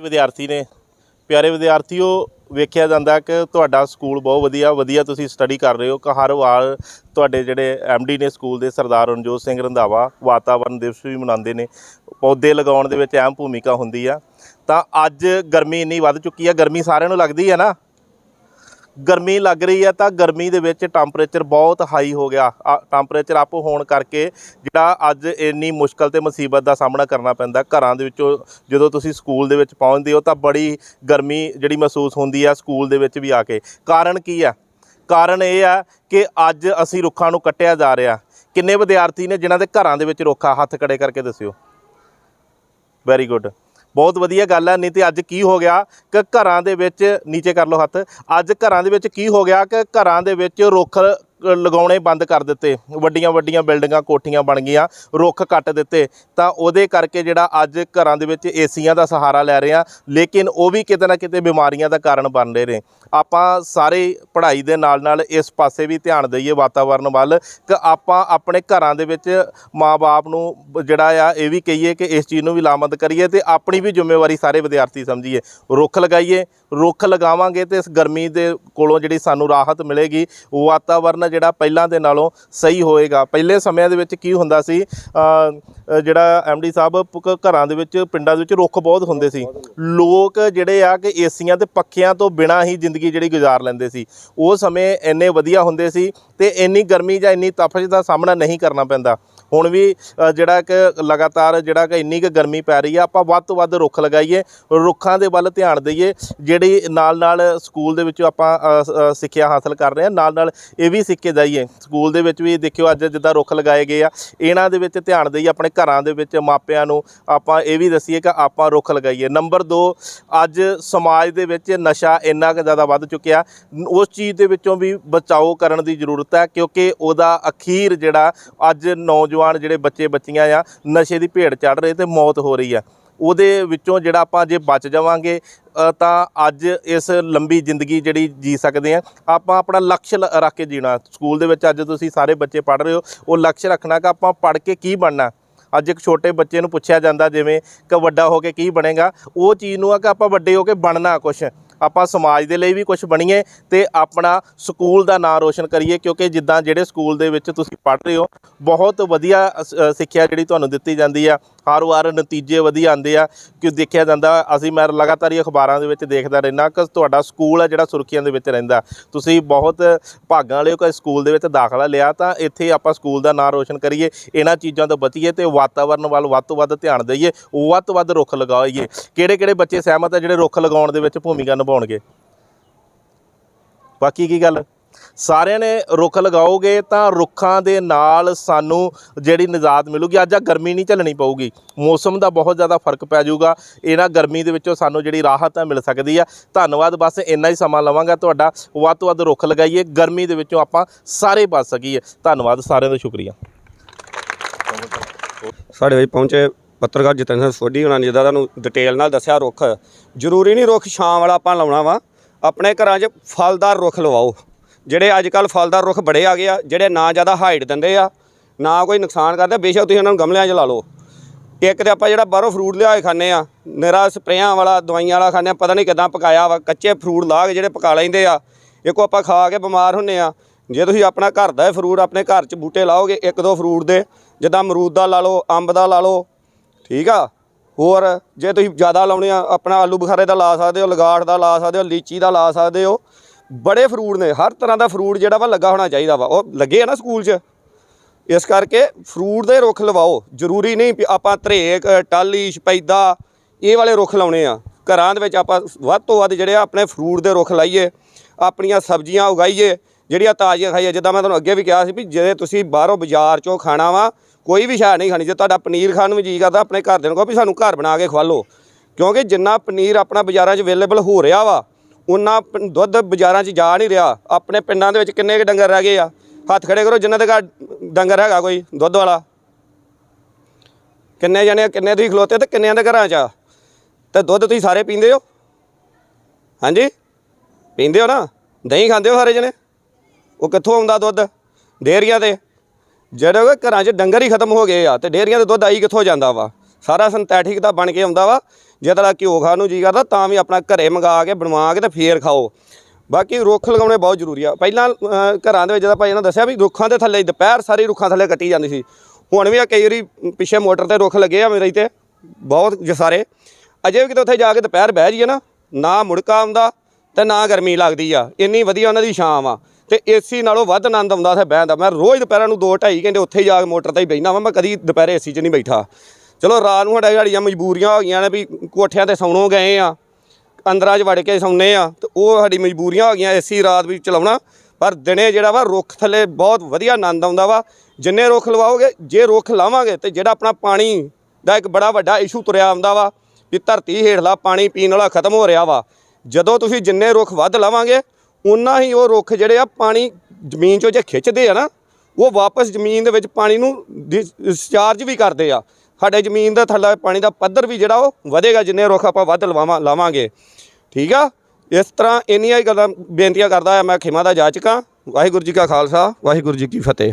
ਵਿਦਿਆਰਥੀ ਨੇ, ਪਿਆਰੇ ਵਿਦਿਆਰਥੀਓ, ਵੇਖਿਆ ਜਾਂਦਾ ਕਿ ਤੁਹਾਡਾ ਸਕੂਲ ਬਹੁਤ ਵਧੀਆ ਵਧੀਆ ਤੁਸੀਂ ਸਟੱਡੀ ਕਰ ਰਹੇ ਹੋ ਕਿ ਹਰ ਵਾਰ ਤੁਹਾਡੇ ਜਿਹੜੇ ਡੀ ਨੇ ਸਕੂਲ ਦੇ ਸਰਦਾਰ ਰਣਜੋਤ ਸਿੰਘ ਰੰਧਾਵਾ ਵਾਤਾਵਰਣ ਦਿਵਸ ਵੀ ਮਨਾਉਂਦੇ ਨੇ, ਪੌਦੇ ਲਗਾਉਣ ਦੇ ਵਿੱਚ ਅਹਿਮ ਭੂਮਿਕਾ ਹੁੰਦੀ ਆ। ਤਾਂ ਅੱਜ ਗਰਮੀ ਇੰਨੀ ਵੱਧ ਚੁੱਕੀ ਆ, ਗਰਮੀ ਸਾਰਿਆਂ ਨੂੰ ਲੱਗਦੀ ਆ ਨਾ? ਗਰਮੀ ਲੱਗ ਰਹੀ ਹੈ ਤਾਂ ਗਰਮੀ ਦੇ ਵਿੱਚ ਟੈਂਪਰੇਚਰ ਬਹੁਤ ਹਾਈ ਹੋ ਗਿਆ। ਟੈਂਪਰੇਚਰ ਅਪ ਹੋਣ ਕਰਕੇ ਜਿਹੜਾ ਅੱਜ ਇੰਨੀ ਮੁਸ਼ਕਲ ਤੇ ਮੁਸੀਬਤ ਦਾ ਸਾਹਮਣਾ ਕਰਨਾ ਪੈਂਦਾ। ਘਰਾਂ ਦੇ ਵਿੱਚੋਂ ਜਦੋਂ ਤੁਸੀਂ ਸਕੂਲ ਦੇ ਵਿੱਚ ਪਹੁੰਚਦੇ ਹੋ ਤਾਂ ਬੜੀ ਗਰਮੀ ਜਿਹੜੀ ਮਹਿਸੂਸ ਹੁੰਦੀ ਆ ਸਕੂਲ ਦੇ ਵਿੱਚ ਵੀ ਆ ਕੇ। ਕਾਰਨ ਕੀ ਆ ਕਾਰਨ ਇਹ ਆ ਕਿ ਅੱਜ ਅਸੀਂ ਰੁੱਖਾਂ ਨੂੰ ਕੱਟਿਆ ਜਾ ਰਿਹਾ। ਕਿੰਨੇ ਵਿਦਿਆਰਥੀ ਨੇ ਜਿਨ੍ਹਾਂ ਦੇ ਘਰਾਂ ਦੇ ਵਿੱਚ ਰੁੱਖ ਹੱਥ ਖੜੇ ਕਰਕੇ ਦੱਸਿਓ। ਵੈਰੀ ਗੁੱਡ ਬਹੁਤ ਵਧੀਆ ਗੱਲ ਹੈ ਨਹੀਂ ਤੇ ਅੱਜ ਕੀ ਹੋ ਗਿਆ ਕਿ ਘਰਾਂ ਦੇ ਵਿੱਚ, ਨੀਚੇ ਕਰ ਲਓ ਹੱਥ, ਅੱਜ ਘਰਾਂ ਦੇ ਵਿੱਚ ਕੀ ਹੋ ਗਿਆ ਕਿ ਘਰਾਂ ਦੇ ਵਿੱਚ ਰੁੱਖ ਲਗਾਉਣੇ ਬੰਦ ਕਰ ਦਿੱਤੇ। ਵੱਡੀਆਂ ਵੱਡੀਆਂ ਬਿਲਡਿੰਗਾਂ, ਕੋਠੀਆਂ ਬਣ ਗਈਆਂ, ਰੁੱਖ ਕੱਟ ਦਿੱਤੇ। ਤਾਂ ਉਹਦੇ ਕਰਕੇ ਜਿਹੜਾ ਅੱਜ ਘਰਾਂ ਦੇ ਵਿੱਚ ਏਸੀਆਂ ਦਾ ਸਹਾਰਾ ਲੈ ਰਹੇ ਆ ਲੇਕਿਨ ਉਹ ਵੀ ਕਿਤੇ ਨਾ ਕਿਤੇ ਬਿਮਾਰੀਆਂ ਦਾ ਕਾਰਨ ਬਣ ਰਹੇ ਨੇ। ਆਪਾਂ ਸਾਰੇ ਪੜ੍ਹਾਈ ਦੇ ਨਾਲ ਨਾਲ ਇਸ ਪਾਸੇ ਵੀ ਧਿਆਨ ਦਈਏ ਵਾਤਾਵਰਨ ਵੱਲ। ਕਿ ਆਪਾਂ ਆਪਣੇ ਘਰਾਂ ਦੇ ਵਿੱਚ ਮਾਪੇ ਨੂੰ ਜਿਹੜਾ ਆ, ਇਹ ਵੀ ਕਹੀਏ ਕਿ ਇਸ ਚੀਜ਼ ਨੂੰ ਵੀ ਲਾਮਤ ਕਰੀਏ ਤੇ ਆਪਣੀ ਵੀ ਜ਼ਿੰਮੇਵਾਰੀ ਸਾਰੇ ਵਿਦਿਆਰਥੀ ਸਮਝੀਏ। ਰੁੱਖ ਲਗਾਈਏ। ਰੁੱਖ ਲਗਾਵਾਂਗੇ ਤੇ ਇਸ ਗਰਮੀ ਦੇ ਕੋਲੋਂ ਜਿਹੜੀ ਸਾਨੂੰ ਰਾਹਤ ਮਿਲੇਗੀ। ਵਾਤਾਵਰਨ ਜਿਹੜਾ ਪਹਿਲਾਂ ਦੇ ਨਾਲੋਂ ਸਹੀ ਹੋਏਗਾ। ਪਹਿਲੇ ਸਮਿਆਂ ਦੇ ਵਿੱਚ ਕੀ ਹੁੰਦਾ ਸੀ ਅ, ਅ, ਜਿਹੜਾ ਐਮਡੀ ਸਾਹਿਬ ਪ- ਘਰਾਂ ਦੇ ਵਿੱਚ ਪਿੰਡਾਂ ਦੇ ਵਿੱਚ ਰੁੱਖ ਬਹੁਤ ਹੁੰਦੇ ਸੀ। ਲੋਕ ਜਿਹੜੇ ਆ ਕਿ ਏਸੀਆਂ ਤੇ ਪੱਖਿਆਂ ਤੋਂ ਬਿਨਾਂ ਹੀ ਜ਼ਿੰਦਗੀ ਜਿਹੜੀ ਗੁਜ਼ਾਰ ਲੈਂਦੇ ਸੀ। ਉਹ ਸਮੇਂ ਇੰਨੇ ਵਧੀਆ ਹੁੰਦੇ ਸੀ ਤੇ ਇੰਨੀ ਗਰਮੀ ਜਾਂ ਇੰਨੀ ਤਪਸ਼ ਦਾ ਸਾਹਮਣਾ ਨਹੀਂ ਕਰਨਾ ਪੈਂਦਾ। ਹੁਣ ਵੀ ਜਿਹੜਾ ਕਿ ਲਗਾਤਾਰ ਜਿਹੜਾ ਕਿ ਇੰਨੀ ਕੁ ਗਰਮੀ ਪੈ ਰਹੀ ਆ, ਆਪਾਂ ਵੱਧ ਤੋਂ ਵੱਧ ਰੁੱਖ ਲਗਾਈਏ, ਰੁੱਖਾਂ ਦੇ ਵੱਲ ਧਿਆਨ ਦਈਏ, ਜਿਹੜੀ ਨਾਲ ਨਾਲ ਸਕੂਲ ਦੇ ਵਿੱਚ ਆਪਾਂ ਸਿੱਖਿਆ ਹਾਸਲ ਕਰ ਰਹੇ ਹਾਂ ਨਾਲ ਨਾਲ ਇਹ ਵੀ ਸਿੱਖ ਕੇ ਜਾਈਏ। ਸਕੂਲ ਦੇ ਵਿੱਚ ਵੀ ਦੇਖਿਓ ਅੱਜ ਜਿੱਦਾਂ ਰੁੱਖ ਲਗਾਏ ਗਏ ਆ, ਇਹਨਾਂ ਦੇ ਵਿੱਚ ਧਿਆਨ ਦਈਏ, ਆਪਣੇ ਘਰਾਂ ਦੇ ਵਿੱਚ ਮਾਪਿਆਂ ਨੂੰ ਆਪਾਂ ਇਹ ਵੀ ਦੱਸੀਏ ਕਿ ਆਪਾਂ ਰੁੱਖ ਲਗਾਈਏ। ਨੰਬਰ 2 ਅੱਜ ਸਮਾਜ ਦੇ ਵਿੱਚ ਨਸ਼ਾ ਇੰਨਾ ਕੁ ਜ਼ਿਆਦਾ ਵੱਧ ਚੁੱਕਿਆ, ਉਸ ਚੀਜ਼ ਦੇ ਵਿੱਚੋਂ ਵੀ ਬਚਾਓ ਕਰਨ ਦੀ ਜ਼ਰੂਰਤ ਹੈ, ਕਿਉਂਕਿ ਉਹਦਾ ਅਖੀਰ ਜਿਹੜਾ ਅੱਜ ਨੌਜਵਾਨ ਜਿਹੜੇ ਬੱਚੇ ਬੱਚੀਆਂ ਆ, ਨਸ਼ੇ ਦੀ ਭੇਟ ਚੜ ਰਹੇ ਤੇ ਮੌਤ ਹੋ ਰਹੀ ਆ। ਉਹਦੇ ਵਿੱਚੋਂ ਜਿਹੜਾ ਆਪਾਂ ਜੇ ਬਚ ਜਾਵਾਂਗੇ ਤਾਂ ਅੱਜ ਇਸ ਲੰਬੀ ਜ਼ਿੰਦਗੀ ਜਿਹੜੀ ਜੀ ਸਕਦੇ ਆ। ਆਪਾਂ ਆਪਣਾ ਲਕਸ਼ ਲ- ਰੱਖ ਕੇ ਜੀਣਾ। ਸਕੂਲ ਦੇ ਵਿੱਚ ਅੱਜ ਤੁਸੀਂ ਸਾਰੇ ਬੱਚੇ ਪੜ੍ਹ ਰਹੇ ਹੋ। ਉਹ ਲਕਸ਼ ਰੱਖਣਾ ਕਿ ਆਪਾਂ ਪੜ੍ਹ ਕੇ ਕੀ ਬਣਨਾ। ਅੱਜ ਇੱਕ ਛੋਟੇ ਬੱਚੇ ਨੂੰ ਪੁੱਛਿਆ ਜਾਂਦਾ ਜਿਵੇਂ ਕਿ ਵੱਡਾ ਹੋ ਕੇ ਕੀ ਬਣੇਗਾ। ਉਹ ਚੀਜ਼ ਨੂੰ ਆ ਕਿ ਆਪਾਂ ਵੱਡੇ ਹੋ ਕੇ ਬਣਨਾ ਕੁਛ। ਆਪਾਂ ਸਮਾਜ ਦੇ ਲਈ ਵੀ ਕੁਝ ਬਣੀਏ ਤੇ ਆਪਣਾ ਸਕੂਲ ਦਾ ਨਾਂ ਰੋਸ਼ਨ ਕਰੀਏ, ਕਿਉਂਕਿ ਜਿੱਦਾਂ ਜਿਹੜੇ ਸਕੂਲ ਦੇ ਵਿੱਚ ਤੁਸੀਂ ਪੜ੍ਹ ਰਹੇ ਹੋ, ਬਹੁਤ ਵਧੀਆ, ਅਸ- ਸਿੱਖਿਆ ਜਿਹੜੀ ਤੁਹਾਨੂੰ ਦਿੱਤੀ ਜਾਂਦੀ ਆ। ਹਰ ਵਾਰ ਨਤੀਜੇ ਵਧੀਆ ਆਉਂਦੇ ਆ ਕਿ ਦੇਖਿਆ ਜਾਂਦਾ, ਅਸੀਂ ਮੈਂ ਲਗਾਤਾਰ ਹੀ ਅਖਬਾਰਾਂ ਦੇ ਵਿੱਚ ਦੇਖਦਾ ਰਹਿਣਾ ਕਿ ਤੁਹਾਡਾ ਸਕੂਲ ਆ ਜਿਹੜਾ ਸੁਰਖੀਆਂ ਦੇ ਵਿੱਚ ਰਹਿੰਦਾ। ਤੁਸੀਂ ਬਹੁਤ ਭਾਗਾਂ ਵਾਲੇ ਹੋ ਕਿ ਸਕੂਲ ਦੇ ਵਿੱਚ ਦਾਖਲਾ ਲਿਆ, ਤਾਂ ਇੱਥੇ ਆਪਾਂ ਸਕੂਲ ਦਾ ਨਾਂ ਰੋਸ਼ਨ ਕਰੀਏ, ਇਹਨਾਂ ਚੀਜ਼ਾਂ ਤੋਂ ਬਚੀਏ ਤੇ ਵਾਤਾਵਰਨ ਵੱਲ ਵੱਧ ਤੋਂ ਵੱਧ ਧਿਆਨ ਦਈਏ, ਵੱਧ ਤੋਂ ਵੱਧ ਰੁੱਖ ਲਗਾਈਏ। ਕਿਹੜੇ ਕਿਹੜੇ ਬੱਚੇ ਸਹਿਮਤ ਆ ਜਿਹੜੇ ਰੁੱਖ ਲਗਾਉਣ ਦੇ ਵਿੱਚ ਭੂਮਿਕਾ ਨਿਭਾ ਨਿਭਾਉਣਗੇ। ਬਾਕੀ ਕੀ ਗੱਲ? ਸਾਰਿਆਂ ਨੇ ਰੁੱਖ ਲਗਾਓਗੇ ਤਾਂ ਰੁੱਖਾਂ ਦੇ ਨਾਲ ਸਾਨੂੰ ਜਿਹੜੀ ਨਿਜਾਤ ਮਿਲੂਗੀ। ਅੱਜ ਆ ਗਰਮੀ ਨਹੀਂ ਝੱਲਣੀ ਪਊਗੀ। ਮੌਸਮ ਦਾ ਬਹੁਤ ਜ਼ਿਆਦਾ ਫ਼ਰਕ ਪੈ ਜਾਊਗਾ। ਇਹਨਾਂ ਗਰਮੀ ਦੇ ਵਿੱਚੋਂ ਸਾਨੂੰ ਜਿਹੜੀ ਰਾਹਤ ਹੈ ਮਿਲ ਸਕਦੀ ਆ। ਧੰਨਵਾਦ, ਬਸ ਇੰਨਾ ਹੀ ਸਮਾਂ ਲਵਾਂਗਾ ਤੁਹਾਡਾ। ਵੱਧ ਤੋਂ ਵੱਧ ਰੁੱਖ ਲਗਾਈਏ। ਗਰਮੀ ਦੇ ਵਿੱਚੋਂ ਆਪਾਂ ਸਾਰੇ ਬਚ ਸਕੀਏ। ਧੰਨਵਾਦ ਸਾਰਿਆਂ ਦਾ, ਸ਼ੁਕਰੀਆ। ਸਾਡੇ ਵਿੱਚ ਪਹੁੰਚੇ। ਪੱਤਰਕਾਰ ਜਤਿੰਦਰ ਸਿੰਘ ਸੋਢੀ ਉਹਨਾਂ ਨੇ ਜਿੱਦਾਂ ਤੁਹਾਨੂੰ ਡਿਟੇਲ ਨਾਲ ਦੱਸਿਆ ਰੁੱਖ, ਜ਼ਰੂਰੀ ਨਹੀਂ ਰੁੱਖ ਛਾਂ ਵਾਲਾ ਆਪਾਂ ਲਾਉਣਾ ਵਾ, ਆਪਣੇ ਘਰਾਂ 'ਚ ਫਲਦਾਰ ਰੁੱਖ ਲਵਾਓ। ਜਿਹੜੇ ਅੱਜ ਕੱਲ ਫਲਦਾਰ ਰੁੱਖ ਬੜੇ ਆ ਗਏ ਆ, ਜਿਹੜੇ ਨਾ ਜ਼ਿਆਦਾ ਹਾਈਟ ਦਿੰਦੇ ਆ, ਨਾ ਕੋਈ ਨੁਕਸਾਨ ਕਰਦੇ, ਬੇਸ਼ੱਕ ਤੁਸੀਂ ਉਹਨਾਂ ਨੂੰ ਗਮਲਿਆਂ 'ਚ ਲਾ ਲਓ। ਇੱਕ ਤੇ ਆਪਾਂ ਜਿਹੜਾ ਬਾਹਰੋਂ ਫਰੂਟ ਲਿਆ ਕੇ ਖਾਂਦੇ ਆ, ਨਿਰਾ ਸਪਰੇਆਂ ਵਾਲਾ, ਦਵਾਈਆਂ ਵਾਲਾ ਖਾਂਦੇ ਆ, ਪਤਾ ਨਹੀਂ ਕਿਦਾਂ ਪਕਾਇਆ ਵਾ, ਕੱਚੇ ਫਰੂਟ ਲਾ ਕੇ ਜਿਹੜੇ ਪਕਾ ਲੈਂਦੇ ਆ, ਇੱਕੋ ਆਪਾਂ ਖਾ ਕੇ ਬਿਮਾਰ ਹੁੰਨੇ ਆ। ਜੇ ਤੁਸੀਂ ਆਪਣਾ ਘਰ ਦਾ ਫਰੂਟ ਆਪਣੇ ਘਰ 'ਚ ਬੂਟੇ ਲਾਓਗੇ, ਇੱਕ ਦੋ ਫਰੂਟ ਦੇ, ਜਿੱਦਾਂ ਅਮਰੂਦ ਦਾ ਲਾ ਲਓ, ਅੰਬ ਦਾ ਲਾ ਲਓ ਠੀਕ ਆ? ਹੋਰ, ਜੇ ਤੁਸੀਂ ਜ਼ਿਆਦਾ ਲਾਉਣੇ ਆ, ਆਪਣਾ ਆਲੂ ਬੁਖਾਰੇ ਦਾ ਲਾ ਸਕਦੇ ਹੋ ਲਗਾੜ ਦਾ ਲਾ ਸਕਦੇ ਹੋ, ਲੀਚੀ ਦਾ ਲਾ ਸਕਦੇ ਹੋ, ਬੜੇ ਫਰੂਟ ਨੇ, ਹਰ ਤਰ੍ਹਾਂ ਦਾ ਫਰੂਟ ਜਿਹੜਾ ਵਾ ਲੱਗਾ ਹੋਣਾ ਚਾਹੀਦਾ ਵਾ। ਉਹ ਲੱਗੇ ਆ ਨਾ ਸਕੂਲ 'ਚ। ਇਸ ਕਰਕੇ ਫਰੂਟ ਦੇ ਰੁੱਖ ਲਵਾਓ। ਜ਼ਰੂਰੀ ਨਹੀਂ ਵੀ ਆਪਾਂ ਧਰੇਕ ਟਾਲੀ ਸ਼ਪੈਦਾ, ਇਹ ਵਾਲੇ ਰੁੱਖ ਲਾਉਣੇ ਆ। ਘਰਾਂ ਦੇ ਵਿੱਚ ਆਪਾਂ ਵੱਧ ਤੋਂ ਵੱਧ ਜਿਹੜੇ ਆ ਆਪਣੇ ਫਰੂਟ ਦੇ ਰੁੱਖ ਲਾਈਏ, ਆਪਣੀਆਂ ਸਬਜ਼ੀਆਂ ਉਗਾਈਏ, ਜਿਹੜੀਆਂ ਤਾਜ਼ੀਆਂ ਖਾਈਏ। ਜਿੱਦਾਂ ਮੈਂ ਤੁਹਾਨੂੰ ਅੱਗੇ ਵੀ ਕਿਹਾ ਸੀ ਵੀ ਜੇ ਤੁਸੀਂ ਬਾਹਰੋਂ ਬਾਜ਼ਾਰ 'ਚੋਂ ਖਾਣਾ ਵਾ ਕੋਈ ਵੀ ਸ਼ੈ ਨਹੀਂ ਖਾਣੀ। ਜੇ ਤੁਹਾਡਾ ਪਨੀਰ ਖਾਣ ਨੂੰ ਵੀ ਜੀ ਕਰਦਾ, ਆਪਣੇ ਘਰ ਦੇ ਨੂੰ ਕਹੋ ਵੀ ਸਾਨੂੰ ਘਰ ਬਣਾ ਕੇ ਖਵਾ ਖਵਾਲੋ। ਕਿਉਂਕਿ ਜਿੰਨਾ ਪਨੀਰ ਆਪਣਾ ਬਾਜ਼ਾਰਾਂ 'ਚ ਅਵੇਲੇਬਲ ਹੋ ਰਿਹਾ ਵਾ ਉਹਨਾਂ ਦੁੱਧ ਬਾਜ਼ਾਰਾਂ 'ਚ ਜਾ ਨਹੀਂ ਰਿਹਾ। ਆਪਣੇ ਪਿੰਡਾਂ ਦੇ ਵਿੱਚ ਕਿੰਨੇ ਕੁ ਡੰਗਰ ਰਹਿ ਗਏ ਆ? ਹੱਥ ਖੜੇ ਕਰੋ ਜਿਨ੍ਹਾਂ ਦੇ ਘਰ ਡੰਗਰ ਹੈਗਾ ਕੋਈ, ਦੁੱਧ ਵਾਲਾ। ਕਿੰਨੇ ਜਣੇ ਕਿੰਨੇ ਤੁਸੀਂ ਖਲੋਤੇ ਤੇ ਕਿੰਨਿਆਂ ਦੇ ਘਰਾਂ 'ਚ ਆ? ਤੇ ਦੁੱਧ ਤੁਸੀਂ ਸਾਰੇ ਪੀਂਦੇ ਹੋ? ਹਾਂਜੀ? ਪੀਂਦੇ ਹੋ ਨਾ? ਦਹੀਂ ਖਾਂਦੇ ਹੋ ਸਾਰੇ ਜਣੇ? ਉਹ ਕਿੱਥੋਂ ਆਉਂਦਾ ਦੁੱਧ? ਡੇਅਰੀਆਂ ਤੇ। ਜਦੋਂ ਘਰਾਂ 'ਚ ਡੰਗਰ ਹੀ ਖਤਮ ਹੋ ਗਏ ਆ ਤੇ ਡੇਅਰੀਆਂ ਦੇ ਦੁੱਧ ਆਈ ਕਿੱਥੋਂ ਜਾਂਦਾ ਵਾ? ਸਾਰਾ ਸਿੰਥੈਟਿਕ ਦਾ ਬਣ ਕੇ ਆਉਂਦਾ ਵਾ। ਜਿਹਦਾ ਘਿਓ ਖਾਣ ਨੂੰ ਜੀ ਕਰਦਾ ਤਾਂ ਵੀ ਆਪਣਾ ਘਰੇ ਮੰਗਾ ਕੇ, ਬਣਵਾ ਕੇ ਤੇ ਫੇਰ ਖਾਓ। ਬਾਕੀ ਰੁੱਖ ਲਗਾਉਣੇ ਬਹੁਤ ਜ਼ਰੂਰੀ ਆ। ਪਹਿਲਾਂ ਘਰਾਂ ਦੇ ਵਿੱਚ ਜਦੋਂ ਭਾਈ ਇਹਨਾਂ ਦੱਸਿਆ ਵੀ ਰੁੱਖਾਂ ਦੇ ਥੱਲੇ ਦੁਪਹਿਰ ਸਾਰੀ ਰੁੱਖਾਂ ਥੱਲੇ ਕੱਟੀ ਜਾਂਦੀ ਸੀ। ਹੁਣ ਵੀ ਆ ਕਈ ਵਾਰੀ ਪਿੱਛੇ ਮੋਟਰ ਤੇ ਰੁੱਖ ਲੱਗੇ ਆ ਮੇਰੇ ਤੇ। ਬਹੁਤ ਜਸਾਰੇ ਅਜੇ ਵੀ ਕਿਤੇ ਉੱਥੇ ਜਾ ਕੇ ਦੁਪਹਿਰ ਬਹਿ ਜਾਈਏ ਨਾ ਨਾ ਮੁੜਕਾ ਆਉਂਦਾ ਤੇ ਨਾ ਗਰਮੀ ਲੱਗਦੀ ਆ। ਇੰਨੀ ਵਧੀਆ ਉਹਨਾਂ ਦੀ ਛਾਂ ਆ। ਤੇ ਏਸੀ ਨਾਲੋਂ ਵੱਧ ਆਨੰਦ ਆਉਂਦਾ ਉੱਥੇ ਬਹਿਣ ਦਾ। ਮੈਂ ਰੋਜ਼ ਦੁਪਹਿਰਾਂ ਨੂੰ 2 2.5 ਘੰਟੇ ਉੱਥੇ ਹੀ ਜਾ ਕੇ ਮੋਟਰ ਤੇ ਹੀ ਬਹਿਣਾ ਵਾ, ਮੈਂ ਕਦੀ ਦੁਪਹਿਰੇ ਏਸੀ 'ਚ ਨਹੀਂ ਬੈਠਾ। ਚਲੋ, ਰਾਤ ਨੂੰ ਸਾਡਾ ਸਾਡੀਆਂ ਮਜਬੂਰੀਆਂ ਹੋ ਗਈਆਂ ਨੇ ਵੀ ਕੋਠਿਆਂ ਤੇ ਸੌਣੋਂ ਗਏ ਆ, ਅੰਦਰਾਂ 'ਚ ਵੜ ਕੇ ਸੌਂਦੇ ਆ, ਤੇ ਉਹ ਸਾਡੀ ਮਜਬੂਰੀਆਂ ਹੋ ਗਈਆਂ ਏਸੀ ਰਾਤ ਵੀ ਚਲਾਉਣਾ। ਪਰ ਦਿਨੇ ਜਿਹੜਾ ਵਾ ਰੁੱਖ ਥੱਲੇ ਬਹੁਤ ਵਧੀਆ ਆਨੰਦ ਆਉਂਦਾ ਵਾ। ਜਿੰਨੇ ਰੁੱਖ ਲਵਾਓਗੇ, ਜੇ ਰੁੱਖ ਲਾਵਾਂਗੇ ਤੇ ਜਿਹੜਾ ਆਪਣਾ ਪਾਣੀ ਦਾ ਇੱਕ ਬੜਾ ਵੱਡਾ ਇਸ਼ੂ ਤੁਰਿਆ ਆਉਂਦਾ ਵਾ, ਵੀ ਧਰਤੀ ਹੇਠਲਾ ਪਾਣੀ ਪੀਣ ਵਾਲਾ ਖਤਮ ਹੋ ਰਿਹਾ ਵਾ। ਜਦੋਂ ਤੁਸੀਂ ਜਿੰਨੇ ਰੁੱਖ ਵੱਧ ਲਾਵਾਂਗੇ ਉਨਾ ਹੀ ਉਹ ਰੁੱਖ ਜਿਹੜੇ ਆ ਪਾਣੀ ਜ਼ਮੀਨ 'ਚੋਂ ਜੇ ਖਿੱਚਦੇ ਆ ਨਾ, ਉਹ ਵਾਪਸ ਜ਼ਮੀਨ ਦੇ ਵਿੱਚ ਪਾਣੀ ਨੂੰ ਡਿਸਚਾਰਜ ਵੀ ਕਰਦੇ ਆ। ਸਾਡੇ ਜ਼ਮੀਨ ਦਾ ਥੱਲੇ ਪਾਣੀ ਦਾ ਪੱਧਰ ਵੀ ਜਿਹੜਾ ਉਹ ਵਧੇਗਾ, ਜਿੰਨੇ ਰੁੱਖ ਆਪਾਂ ਵੱਧ ਲਵਾਵਾਂ, ਲਾਵਾਂਗੇ। ਠੀਕ ਆ? ਇਸ ਤਰ੍ਹਾਂ ਇੰਨੀਆਂ ਹੀ ਗੱਲਾਂ ਬੇਨਤੀਆਂ ਕਰਦਾ ਆ ਮੈਂ ਖਿਮਾ ਦਾ ਜਾ ਚੁੱਕਾ ਵਾਹਿਗੁਰੂ ਜੀ ਕਾ ਖਾਲਸਾ, ਵਾਹਿਗੁਰੂ ਜੀ ਕੀ ਫਤਿਹ।